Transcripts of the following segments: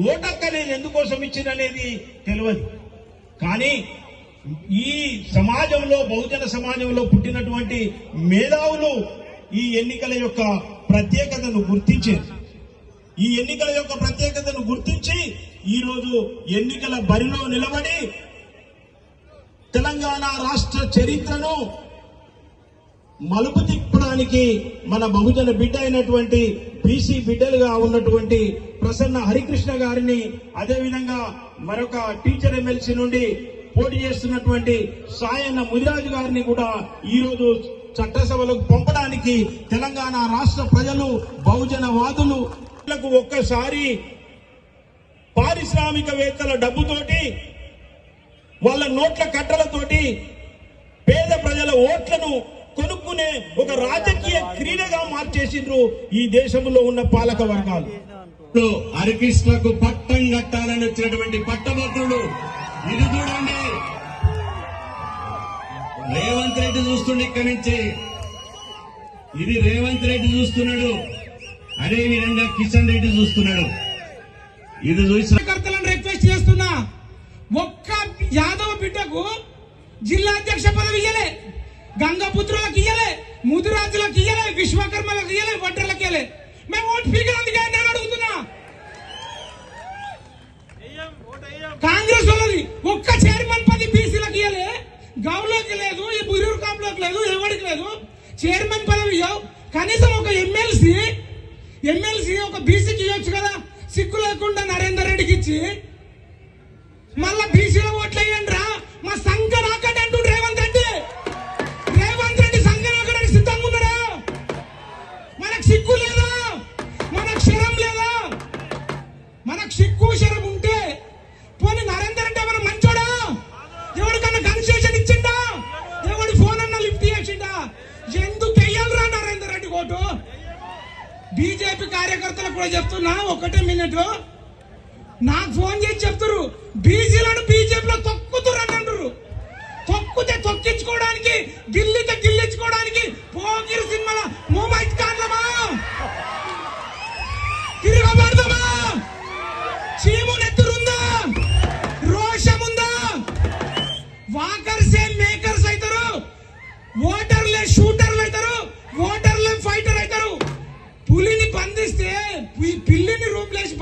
ఓటక్క అనేది ఎందుకోసం ఇచ్చిందనేది తెలియదు. కానీ ఈ సమాజంలో బహుజన సమాజంలో పుట్టినటువంటి మేధావులు ఈ ఎన్నికల యొక్క ప్రత్యేకతను గుర్తించారు. ఈ ఎన్నికల యొక్క ప్రత్యేకతను గుర్తించి ఈరోజు ఎన్నికల బరిలో నిలబడి తెలంగాణ రాష్ట్ర చరిత్రను మలుపు తిప్పడానికి మన బహుజన బిడ్డ అయినటువంటి బీసీ బిడ్డలుగా ఉన్నటువంటి ప్రసన్న హరికృష్ణ గారిని అదేవిధంగా మరొక టీచర్ ఎమ్మెల్సీ నుండి పోటీ చేస్తున్నటువంటి సాయన్న ముదిరాజు గారిని కూడా ఈరోజు చట్టసభలకు పంపడానికి తెలంగాణ రాష్ట్ర ప్రజలు బహుజన వాదులు ఒక్కసారి పారిశ్రామికవేత్తల డబ్బుతోటి వాళ్ళ నోట్ల కట్టలతోటి పేద ప్రజల ఓట్లను కొనుక్కునే ఒక రాజకీయ క్రీడగా మార్చేసిండ్రు ఈ దేశంలో ఉన్న పాలక వర్గాలు. హరికృష్ణకు పట్టం కట్టాలని వచ్చినటువంటి పట్టభద్రుడు ఇది చూడండి. రేవంత్ రెడ్డి చూస్తుండే ఇక్కడి నుంచి. ఇది రేవంత్ రెడ్డి చూస్తున్నాడు అదే విధంగా కిషన్ రెడ్డి చూస్తున్నాడు. ఇది చూసి కార్యకర్తలను రిక్వెస్ట్ చేస్తున్నా. ఒక్క యాదవ బిడ్డకు జిల్లా అధ్యక్ష పదవి ఇయ్యలే. గంగపుత్రులకు ఇయ్యలే ముదిరాజులకు ఇయ్యలే విశ్వకర్మలకు ఇయ్యలే వడ్డర్లకు ఇయ్యలే. మేము ఓటు పీకినందుకే నేను అడుగుతున్నా. కాంగ్రెస్ వాళ్ళది ఒక్క చైర్మన్ పది బీసీలకు ఇయ్యలే. గౌలోకి లేదు ఈ బురూరు కాపులోకి లేదు ఎవరికి లేదు. చైర్మన్ పదవి ఇవ్వవు కనీసం ఒక ఎమ్మెల్సీ ఎమ్మెల్సీ ఒక బీసీకి ఇవ్వచ్చు కదా. సిగ్గు లేకుండా నరేందర్ రెడ్డికి ఇచ్చి మళ్ళా బీసీలో ఓట్లు వేయండి రా మా సంఘ నాకంటే చెప్తున్నా ఒకటే మినిట్ నాకు ఫోన్ చేసి చెప్తారు బీసీలను బీజేపీలో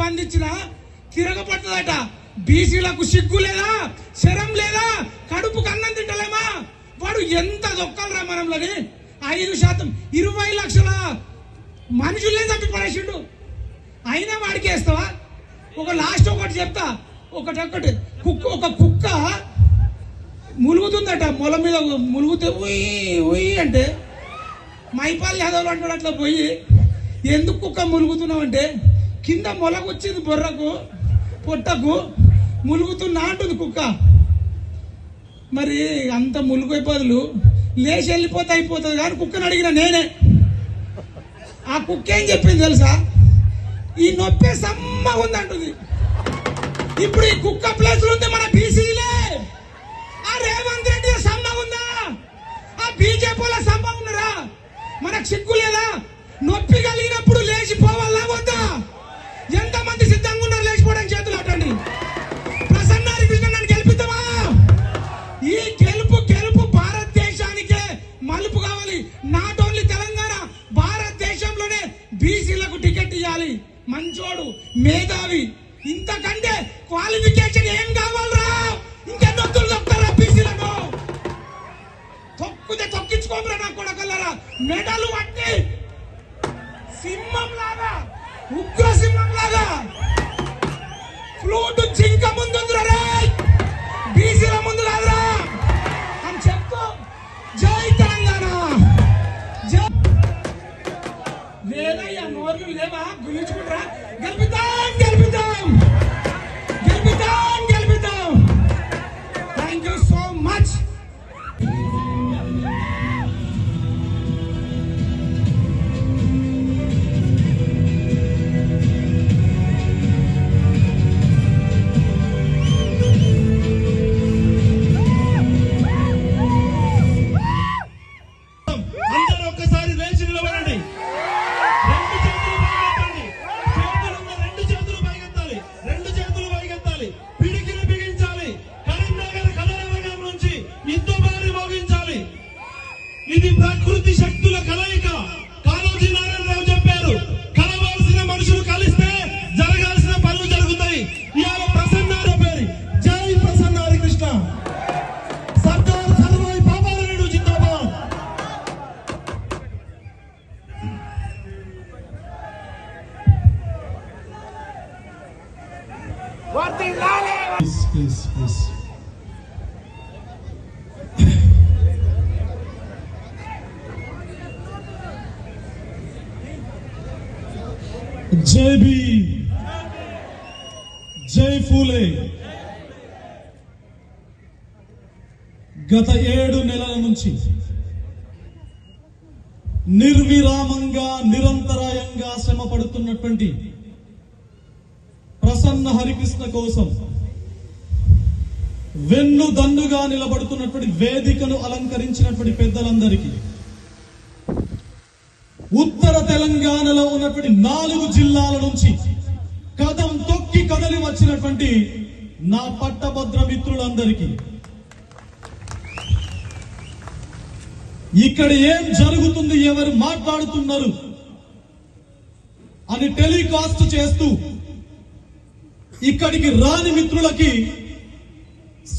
స్పందించినా బంధించిన తిరగబడుతుందట బీసీలకు సిగ్గు లేదా? శరం లేదా? కడుపుకు అన్నం తింటలేమా? వాడు ఎంత దొక్కలరా మనంలోని? ఐదు శాతం ఇరవై లక్షల మనుషులే చంపి పడేసిండు అయినా వాడికి వేస్తావా? ఒక లాస్ట్ ఒకటి చెప్తా. ఒకటి ఒకటి. కుక్క ఒక కుక్క ములుగుతుందట. మొల మీద ములుగుతే ఉయ్యి ఉయ్యి అంటే మైపాల్ యాదవ్ అంటాడు అట్లా పోయి ఎందుకు కుక్క ములుగుతున్నావు? అంటే కింద మొలకొచ్చింది బొర్రకు పొట్టకు ములుగుతున్నా అంటుంది కుక్క. మరి అంత ములుగు బదులు లేచి వెళ్ళిపోతే అయిపోతుంది కానీ కుక్కని అడిగిన నేనే. ఆ కుక్క ఏం చెప్పింది తెలుసా? ఈ నొప్పే సమ్మ ఉందంటుంది. ఇప్పుడు ఈ కుక్క ప్లేస్ ఉంది మన బీసీలే. ఆ రేవంత్ రెడ్డి సమ్మగా ఉందా? ఆ బీజేపీలో సమ్మ ఉన్నారా? మనకు సిగ్గు లేదా? నొప్పి కలిగినప్పుడు లేచిపోవాలా? టికెట్ ఇవ్వాలి మంచోడు మేధావి. ఇంతకంటే క్వాలిఫికేషన్ ఏం కావాలరా? ఇంకెన్నొత్తులు తొక్కుతారా బీసీలకు తొక్కుతే తొక్కించుకోమరా నా కొడకల్లరా. మెడలు పట్టి సింహం లాగా ఉగ్ర సింహం లాగా ఫ్లూట్ జింక ముందుందిరా బీసీల ముందు కాదురా. Congress గత ఏడు నెలల నుంచి నిర్విరామంగా నిరంతరాయంగా శ్రమ పడుతున్నటువంటి ప్రసన్న హరికృష్ణ కోసం వెన్ను దన్నుగా నిలబడుతున్నటువంటి వేదికను అలంకరించినటువంటి పెద్దలందరికీ ఉత్తర తెలంగాణలో ఉన్నటువంటి నాలుగు జిల్లాల నుంచి కదం తొక్కి కదలి వచ్చినటువంటి నా పట్టభద్ర మిత్రులందరికీ ఇక్కడ ఏం జరుగుతుంది ఎవరు మాట్లాడుతున్నారు అని టెలికాస్ట్ చేస్తూ ఇక్కడికి రాని మిత్రులకి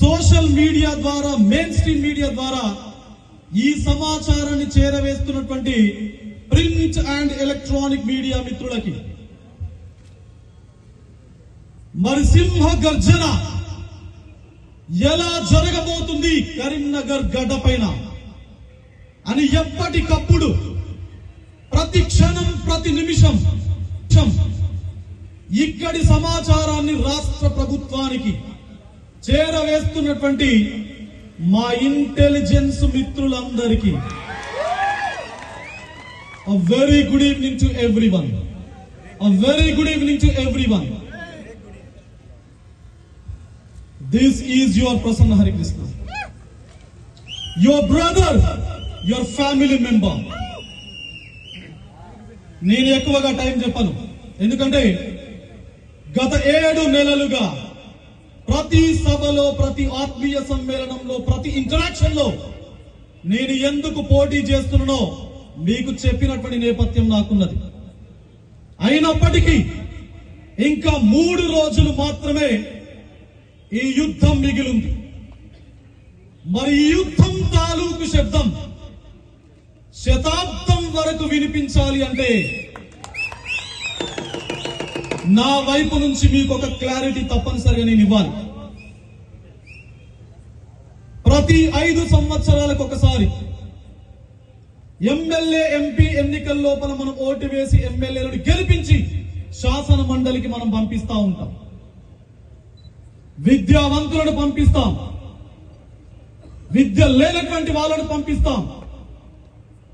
సోషల్ మీడియా ద్వారా మెయిన్ స్ట్రీమ్ మీడియా ద్వారా ఈ సమాచారాన్ని చేరవేస్తున్నటువంటి ప్రింట్ అండ్ ఎలక్ట్రానిక్ మీడియా మిత్రులకి. మరి సింహ గర్జన ఎలా జరగబోతుంది కరీంనగర్ గడ్డ పైన? అని ఎప్పటికప్పుడు ప్రతి క్షణం ప్రతి నిమిషం ఇక్కడి సమాచారాన్ని రాష్ట్ర ప్రభుత్వానికి చేరవేస్తున్నటువంటి మా ఇంటెలిజెన్స్ మిత్రులందరికీ very good evening to everyone very good evening to everyone this is your Prasanna Harikrishna your brother your family member నేను ఎక్కువగా టైం చెప్పను. ఎందుకంటే గత ఏడు నెలలుగా ప్రతి సభలో ప్రతి ఆత్మీయ సమ్మేళనంలో ప్రతి ఇంటరాక్షన్లో నేను ఎందుకు పోటీ చేస్తున్నానో మీకు చెప్పినటువంటి నేపథ్యం నాకున్నది. అయినప్పటికీ ఇంకా మూడు రోజులు మాత్రమే ఈ యుద్ధం మిగిలింది మరి ఈ యుద్ధం తాలూకు శబ్దం శతాబ్దం వరకు వినిపించాలి అంటే నా వైపు నుంచి మీకు ఒక క్లారిటీ తప్పనిసరిగా నేను ఇవ్వాలి. ప్రతి ఐదు సంవత్సరాలకు ఒకసారి ఎమ్మెల్యే ఎంపీ ఎన్నికల లోపల మనం ఓటు వేసి ఎమ్మెల్యేలను గెలిపించి శాసన మండలికి మనం పంపిస్తా ఉంటాం. విద్యావంతులను పంపిస్తాం. విద్య లేనటువంటి వాళ్ళను పంపిస్తాం.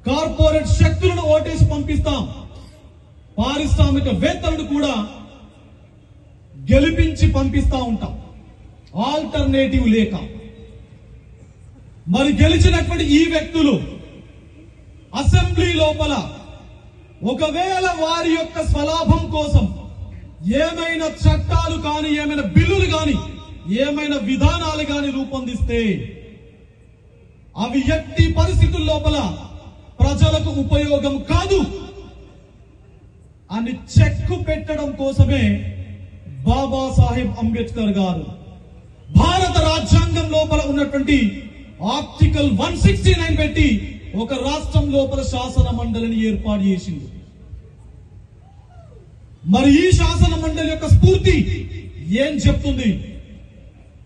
కార్పొరేట్ శక్తులను ఓటేసి పంపిస్తాం. పారిశ్రామిక వేత్తలను కూడా గెలిపించి పంపిస్తా ఉంటాం. ఆల్టర్నేటివ్ లేక. మరి గెలిచినటువంటి ఈ వ్యక్తులు అసెంబ్లీ లోపల ఒకవేళ వారి యొక్క స్వలాభం కోసం ఏమైనా చట్టాలు కానీ ఏమైనా బిల్లులు కానీ ఏమైనా విధానాలు కానీ రూపొందిస్తే అవి ఎట్టి పరిస్థితుల లోపల ప్రజలకు ఉపయోగం కాదు అని చెక్కు పెట్టడం కోసమే బాబాసాహెబ్ అంబేద్కర్ గారు భారత రాజ్యాంగం లోపల ఉన్నటువంటి ఆర్టికల్ వన్ సిక్స్టీ నైన్ పెట్టి ఒక రాష్ట్రం లోపల శాసన మండలిని ఏర్పాటు చేసింది మరి ఈ శాసన మండలి యొక్క స్ఫూర్తి ఏం చెప్తుంది?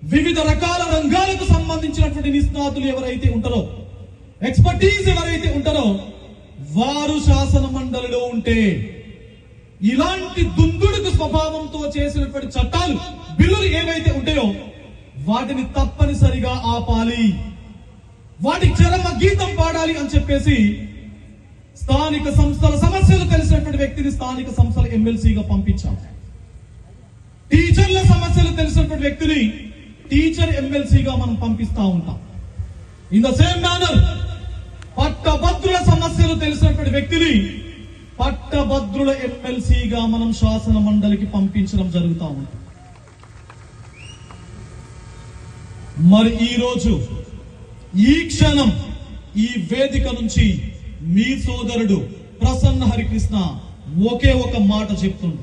వివిధ రకాల రంగాలకు సంబంధించినటువంటి నిష్ణాతులు ఎవరైతే ఉంటారో ఎక్స్పర్టీస్ ఎవరైతే ఉంటారో వారు శాసన మండలిలో ఉంటే ఇలాంటి దుందుడుకు స్వభావంతో చేసినటువంటి చట్టాలు బిల్లులు ఏవైతే ఉంటాయో వాటిని తప్పనిసరిగా ఆపాలి. వాటి చరమ గీతం పాడాలి అని చెప్పేసి స్థానిక సంస్థల సమస్యలు తెలిసినటువంటి వ్యక్తిని స్థానిక సంస్థల ఎమ్మెల్సీగా పంపించాం. టీచర్ల సమస్యలు తెలిసినటువంటి వ్యక్తిని టీచర్ ఎమ్మెల్సీగా మనం పంపిస్తా ఉంటాం. ఇన్ ద సేమ్ మేనర్ పట్టభద్రుల సమస్యలు తెలిసినటువంటి వ్యక్తిని పట్టభద్రుల ఎమ్మెల్సీగా మనం శాసన మండలికి పంపించడం జరుగుతా ఉంది. మరి ఈ రోజు ఈ క్షణం ఈ వేదిక నుంచి మీ సోదరుడు ప్రసన్న హరికృష్ణ ఒకే ఒక మాట చెప్తుండు.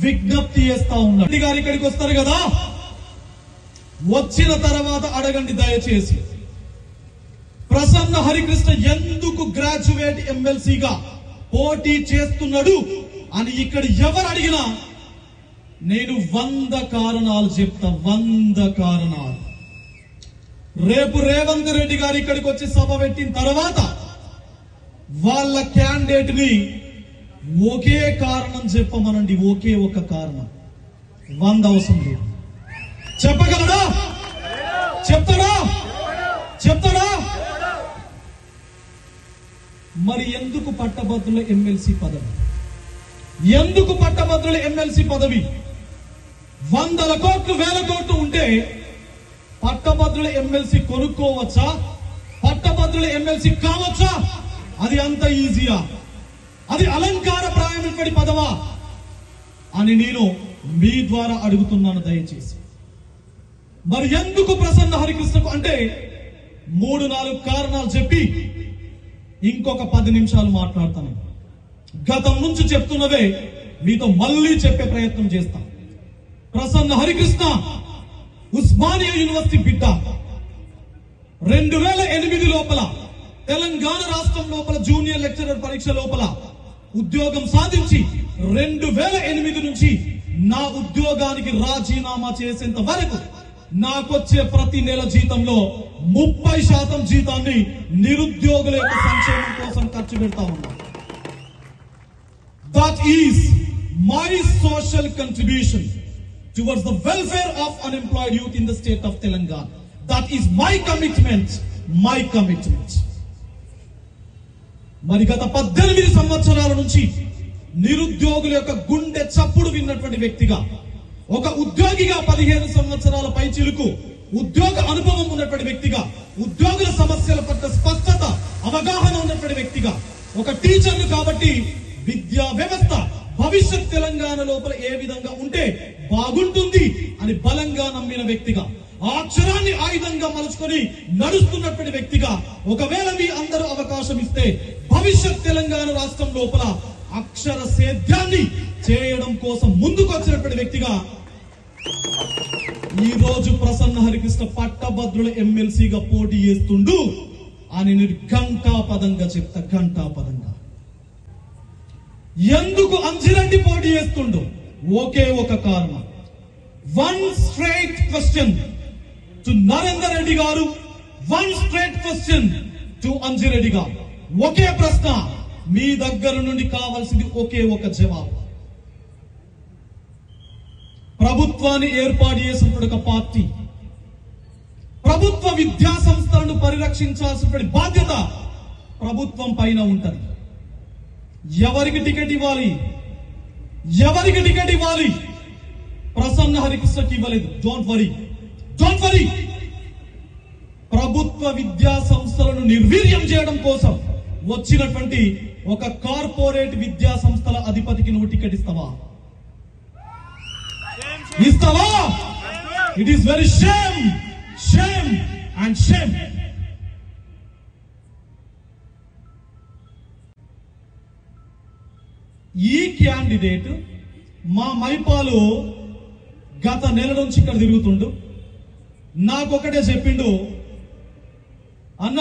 విజ్ఞప్తి చేస్తా ఉన్నాడు. గారు ఇక్కడికి వస్తారు కదా? వచ్చిన తర్వాత అడగండి దయచేసి. ప్రసన్న హరికృష్ణ ఎందుకు గ్రాడ్యుయేట్ ఎమ్మెల్సీగా పోటీ చేస్తున్నాడు అని ఇక్కడ ఎవరు అడిగినా నేను వంద కారణాలు చెప్తా వంద కారణాలు. రేపు రేవంత్ రెడ్డి గారు ఇక్కడికి వచ్చి సభ పెట్టిన తర్వాత వాళ్ళ క్యాండిడేట్ని ఒకే కారణం చెప్పమనండి ఒకే ఒక కారణం. వంద అవసరం లేదు. చెప్పగలడా? చెప్తాడా? చెప్తాడా? మరి ఎందుకు పట్టభద్రుల ఎమ్మెల్సీ పదవి? ఎందుకు పట్టభద్రుల ఎమ్మెల్సీ పదవి? వందల కోట్లు వేల కోట్లు ఉంటే పట్టభద్రుల ఎమ్మెల్సీ కొనుక్కోవచ్చా? పట్టభద్రుల ఎమ్మెల్సీ కావచ్చా? అది అంత ఈజీయా? అది అలంకార ప్రాయమైనటువంటి పదవా? అని నేను మీ ద్వారా అడుగుతున్నాను దయచేసి. మరి ఎందుకు ప్రసన్న హరికృష్ణకు అంటే మూడు నాలుగు కారణాలు చెప్పి ఇంకొక పది నిమిషాలు మాట్లాడతాను. గతం నుంచి చెప్తున్నవే మీతో మళ్ళీ చెప్పే ప్రయత్నం చేస్తా. ప్రసన్న హరికృష్ణ ఉస్మానియా యూనివర్సిటీ బిడ్డ. రెండు వేల ఎనిమిది లోపల తెలంగాణ రాష్ట్రం లోపల జూనియర్ లెక్చరర్ పరీక్ష లోపల ఉద్యోగం సాధించి రెండు వేల ఎనిమిది నుంచి నా ఉద్యోగానికి రాజీనామా చేసేంత వరకు నాకొచ్చే ప్రతి నెల జీతంలో ముప్పై శాతం జీతాన్ని నిరుద్యోగుల యొక్క సంక్షేమం కోసం ఖర్చు పెడతా ఉన్నా. That is my social contribution towards the welfare of unemployed youth in the state of Telangana that is my commitment my commitment మరి గత పద్దెనిమిది సంవత్సరాల నుంచి నిరుద్యోగుల యొక్క గుండె చప్పుడు విన్నటువంటి వ్యక్తిగా ఒక ఉద్యోగిగా పదిహేను సంవత్సరాల పై చిలుకు ఉద్యోగ అనుభవం ఉన్నటువంటి వ్యక్తిగా ఉద్యోగుల సమస్యల పట్ల స్పష్టత అవగాహన ఉన్నటువంటి వ్యక్తిగా ఒక టీచర్ను కాబట్టి విద్యా వ్యవస్థ భవిష్యత్ తెలంగాణ లోపల ఏ విధంగా ఉంటే బాగుంటుంది అని బలంగా నమ్మిన వ్యక్తిగా ఆ అక్షరాన్ని ఆయుధంగా మలుచుకొని నడుస్తున్నటువంటి వ్యక్తిగా ఒకవేళ మీ అందరూ అవకాశం ఇస్తే భవిష్యత్ తెలంగాణ రాష్ట్రం లోపల అక్షర సేద్యాన్ని చేయడం కోసం ముందుకు వచ్చినటువంటి వ్యక్తిగా ఈ రోజు ప్రసన్న హరికృష్ణ పట్టభద్రుల ఎమ్మెల్సీగా పోటీ చేస్తుండు. అని నేను ఘంటా పదంగా చెప్తా ఘంటా పదంగా. ఎందుకు అంజిరెడ్డి పోటీ చేస్తుండు? ఒకే ఒక కారణం. One straight question to Narender Reddy గారు. One straight question to Anji Reddy గారు. ఒకే ప్రశ్న. మీ దగ్గర నుండి కావాల్సింది ఒకే ఒక జవాబు. ప్రభుత్వాన్ని ఏర్పాటు చేసినటువంటి ఒక పార్టీ. ప్రభుత్వ విద్యా సంస్థలను పరిరక్షించాల్సినటువంటి బాధ్యత ప్రభుత్వం పైన ఉంటుంది. ఎవరికి టికెట్ ఇవ్వాలి? ఎవరికి టికెట్ ఇవ్వాలి? ప్రసన్న హరికృష్ణకి ఇవ్వలేదు. డోంట్ వరీ డోంట్ వరీ ప్రభుత్వ విద్యా సంస్థలను నిర్వీర్యం చేయడం కోసం వచ్చినటువంటి ఒక కార్పొరేట్ విద్యా సంస్థల అధిపతికి నువ్వు టికెట్ ఇస్తావా? ఇస్తావా? It is very shame shame and shame ఈ క్యాండిడేట్ మా మైపాలు గత నెల నుంచి ఇక్కడ తిరుగుతుండు. నాకొకటే చెప్పిండు. అన్న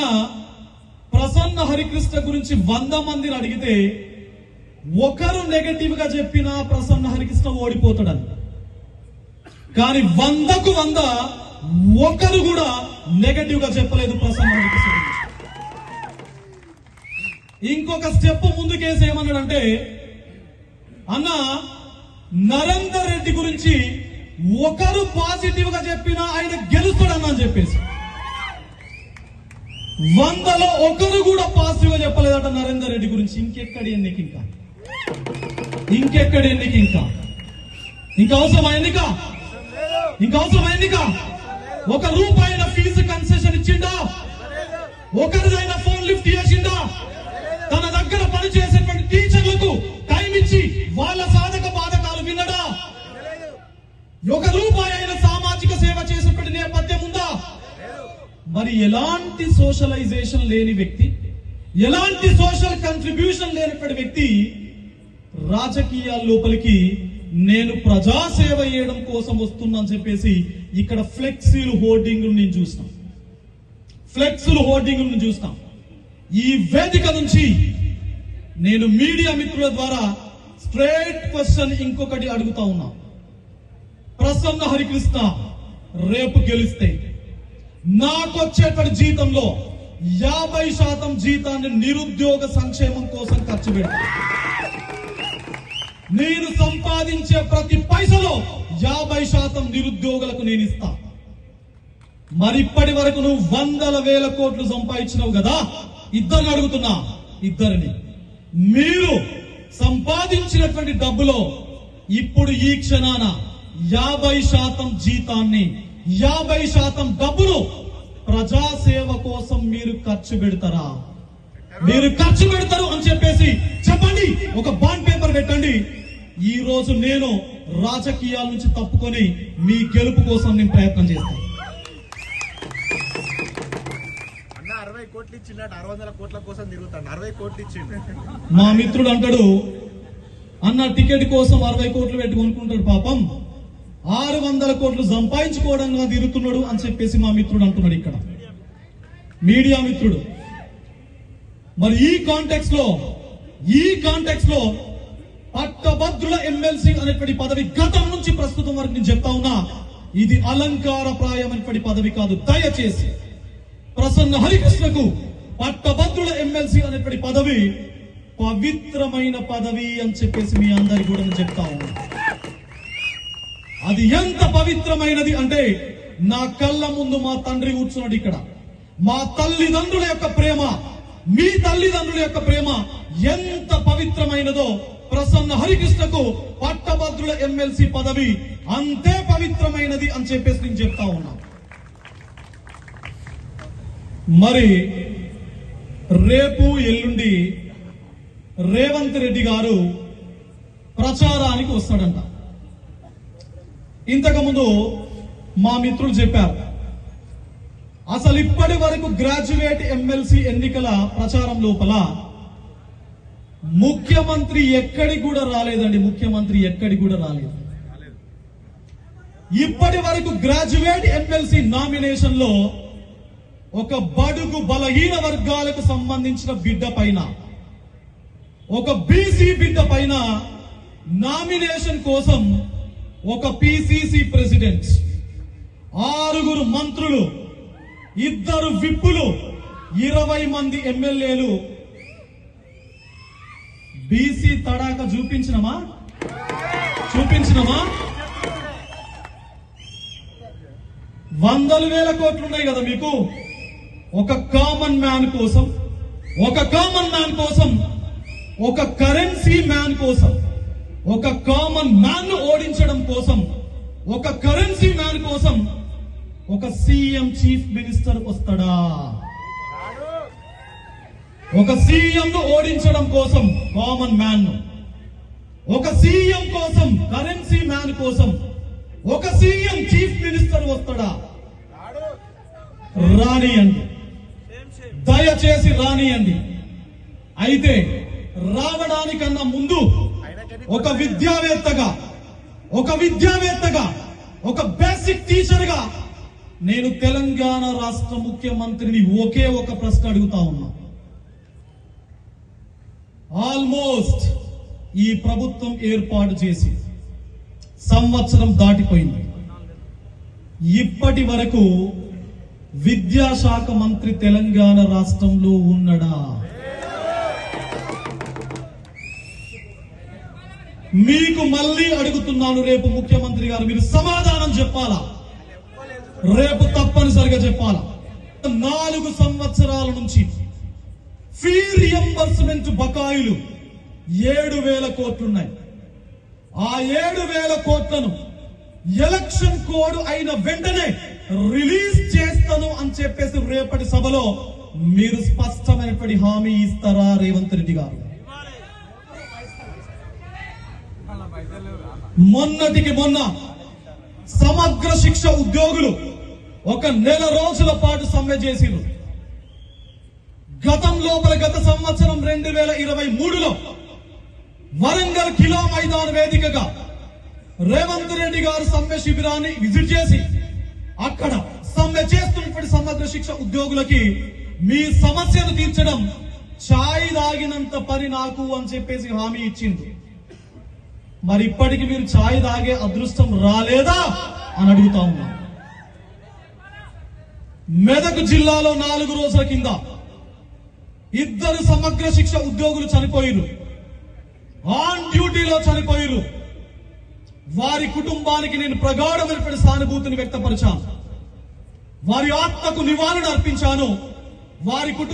ప్రసన్న హరికృష్ణ గురించి వంద మందిని అడిగితే ఒకరు నెగటివ్గా చెప్పినా ప్రసన్న హరికృష్ణ ఓడిపోతాడని కానీ వందకు వంద ఒకరు కూడా నెగటివ్గా చెప్పలేదు ప్రసన్న హరికృష్ణ ఇంకొక స్టెప్ ముందుకేసి ఏమన్నాడంటే అన్న నరేందర్ రెడ్డి గురించి ఒకరు పాజిటివ్గా చెప్పినా ఆయన గెలుస్తాడన్నా అని చెప్పేసి. వందలో ఒకరు కూడా పాజిటివ్గా చెప్పలేదట నరేందర్ రెడ్డి గురించి. ఇంకెక్కడి ఎన్నిక ఇంకా? ఇంకెక్కడి ఎన్నిక ఇంకా? ఇంకా అవసరమా ఎన్నిక? ఇంకా అవసరమా ఎన్నిక? ఒక రూపాయిన ఫీజు కన్సెషన్ ఇచ్చిండా? ఒకరిదైనా ఫోన్ లిఫ్ట్ చేసిండా? తన దగ్గర పనిచేసేటువంటి టీచర్లకు టైం ఇచ్చి వాళ్ళ సాధక బాధకాలు విన్నడా? ఒక రూపాయి అయిన సామాజిక సేవ చేసేటువంటి నేపథ్యం మరి ఎలాంటి సోషలైజేషన్ లేని వ్యక్తి ఎలాంటి సోషల్ కంట్రిబ్యూషన్ లేనటువంటి వ్యక్తి రాజకీయాల లోపలికి నేను ప్రజాసేవ చేయడం కోసం వస్తున్నాను చెప్పేసి ఇక్కడ ఫ్లెక్సీలు హోర్డింగ్లు నేను చూస్తాం ఫ్లెక్సులు హోర్డింగ్లు నేను చూస్తాం ఈ వేదిక నుంచి నేను మీడియా మిత్రుల ద్వారా స్ట్రేట్ క్వశ్చన్ ఇంకొకటి అడుగుతా ఉన్నా. ప్రసన్న హరికృష్ణ రేపు గెలిస్తే నాకు వచ్చేటువంటి జీతంలో యాభై శాతం జీతాన్ని నిరుద్యోగ సంక్షేమం కోసం ఖర్చు పెడతాను నేను సంపాదించే ప్రతి పైసలో యాభై శాతం నిరుద్యోగులకు నేను ఇస్తా. మరి ఇప్పటి వరకు నువ్వు వందల వేల కోట్లు సంపాదించినావు కదా? ఇద్దరిని అడుగుతున్నా ఇద్దరిని. మీరు సంపాదించినటువంటి డబ్బులో ఇప్పుడు ఈ క్షణాన యాభై శాతం జీతాన్ని యాభై శాతం డబ్బును ప్రజాసేవ కోసం మీరు ఖర్చు పెడతారా? మీరు ఖర్చు పెడతారు అని చెప్పేసి చెప్పండి. ఒక బాండ్ పేపర్ పెట్టండి. ఈ రోజు నేను రాజకీయాల నుంచి తప్పుకొని మీ గెలుపు కోసం నేను ప్రయత్నం చేస్తాను. అన్న అరవై కోట్లు ఇచ్చిండట అరవై వందల కోట్ల కోసం తిరుగుతాను. అరవై కోట్లు ఇచ్చిండు. మా మిత్రుడు అంటాడు అన్న టికెట్ కోసం అరవై కోట్లు పెట్టి కొనుక్కుంటాడు పాపం. ఆరు వందల కోట్లు సంపాదించుకోవడంగా తిరుగుతున్నాడు అని చెప్పేసి మా మిత్రుడు అంటున్నాడు ఇక్కడ. మీడియా మిత్రుడు. మరి ఈ కాంటెక్స్లో ఈ కాంటెక్స్లో పట్టభద్రుల ఎమ్మెల్సీ అనేటువంటి పదవి గతం నుంచి ప్రస్తుతం వరకు నేను చెప్తా ఉన్నా ఇది అలంకారప్రాయమైనటువంటి పదవి కాదు. దయచేసి ప్రసన్న హరికృష్ణకు పట్టభద్రుల ఎమ్మెల్సీ అనేటువంటి పదవి పవిత్రమైన పదవి అని చెప్పేసి మీ అందరికి కూడా నేను చెప్తా ఉన్నా. అది ఎంత పవిత్రమైనది అంటే నా కళ్ళ ముందు మా తండ్రి కూర్చున్నాడు ఇక్కడ. మా తల్లిదండ్రుల యొక్క ప్రేమ మీ తల్లిదండ్రుల యొక్క ప్రేమ ఎంత పవిత్రమైనదో ప్రసన్న హరికృష్ణకు పట్టభద్రుల ఎమ్మెల్సీ పదవి అంతే పవిత్రమైనది అని చెప్పేసి నేను చెప్తా ఉన్నా. మరి రేపు ఎల్లుండి రేవంత్ రెడ్డి గారు ప్రచారానికి వస్తాడంట. ఇంతకుముందు మా మిత్రులు చెప్పారు అసలు ఇప్పటి వరకు గ్రాడ్యుయేట్ ఎమ్మెల్సీ ఎన్నికల ప్రచారం లోపల ముఖ్యమంత్రి ఎక్కడికి కూడా రాలేదండి ముఖ్యమంత్రి ఎక్కడికి కూడా రాలేదు. ఇప్పటి వరకు గ్రాడ్యుయేట్ ఎమ్మెల్సీ నామినేషన్లో ఒక బడుగు బలహీన వర్గాలకు సంబంధించిన బిడ్డ పైన ఒక బీసీ బిడ్డ పైన నామినేషన్ కోసం ఒక పిసిసి ప్రెసిడెంట్ ఆరుగురు మంత్రులు ఇద్దరు విప్పులు ఇరవై మంది ఎమ్మెల్యేలు. బీసీ తడాక చూపించినమా? చూపించినమా? వందల వేల కోట్లు ఉన్నాయి కదా మీకు? ఒక కామన్ మ్యాన్ కోసం ఒక కామన్ మ్యాన్ కోసం ఒక కరెన్సీ మ్యాన్ కోసం. ఒక కామన్ మ్యాన్ను ఓడించడం కోసం ఒక కరెన్సీ మ్యాన్ కోసం ఒక సీఎం చీఫ్ మినిస్టర్ వస్తాడా? ఒక సీఎం ను ఓడించడం కోసం కామన్ మ్యాన్ను. ఒక సీఎం కోసం కరెన్సీ మ్యాన్ కోసం ఒక సీఎం చీఫ్ మినిస్టర్ వస్తాడా? రానియండి దయచేసి రానియండి అయితే రావడానికన్నా ముందు ఒక విద్యావేత్తగా ఒక విద్యావేత్తగా ఒక బేసిక్ టీచర్గా నేను తెలంగాణ రాష్ట్ర ముఖ్యమంత్రిని ఒకే ఒక ప్రశ్న అడుగుతా ఉన్నా. ఆల్మోస్ట్ ఈ ప్రభుత్వం ఏర్పాటు చేసి సంవత్సరం దాటిపోయింది. ఇప్పటి వరకు విద్యాశాఖ మంత్రి తెలంగాణ రాష్ట్రంలో ఉన్నడా? మీకు మళ్ళీ అడుగుతున్నాను రేపు ముఖ్యమంత్రి గారు మీరు సమాధానం చెప్పాలా? రేపు తప్పనిసరిగా చెప్పాలా? నాలుగు సంవత్సరాల నుంచి ఫీ రియంబర్స్మెంట్ బకాయిలు ఏడు వేల కోట్లున్నాయి. ఆ ఏడు వేల కోట్లను ఎలక్షన్ కోడ్ అయిన వెంటనే రిలీజ్ చేస్తాను అని చెప్పేసి రేపటి సభలో మీరు స్పష్టమైనటువంటి హామీ ఇస్తారా రేవంత్ రెడ్డి గారు? మొన్నటికి మొన్న సమగ్ర శిక్ష ఉద్యోగులు ఒక నెల రోజుల పాటు సమ్మె చేసిరు గతం లోపల గత సంవత్సరం రెండు వేల ఇరవై మూడులో వరంగల్ కిలో మైదాన వేదికగా రేవంత్ రెడ్డి గారు సమ్మె శిబిరాన్ని విజిట్ చేసి అక్కడ సమ్మె చేస్తున్నటువంటి సమగ్ర శిక్ష ఉద్యోగులకి మీ సమస్యను తీర్చడం ఛాయ్ తాగినంత పని నాకు అని చెప్పేసి హామీ ఇచ్చింది మరి ఇప్పటికి మీరు ఛాయ్ తాగే అదృష్టం రాలేదా అని అడుగుతా ఉన్నా. మెదక్ జిల్లాలో నాలుగు రోజుల కింద ఇద్దరు సమగ్ర శిక్ష ఉద్యోగులు చనిపోయిరు ఆన్ డ్యూటీలో చనిపోయిరు వారి కుటుంబానికి నేను ప్రగాఢమైనటువంటి సానుభూతిని వ్యక్తపరిచాను. వారి ఆత్మకు నివారణ అర్పించాను. వారి కుటుంబ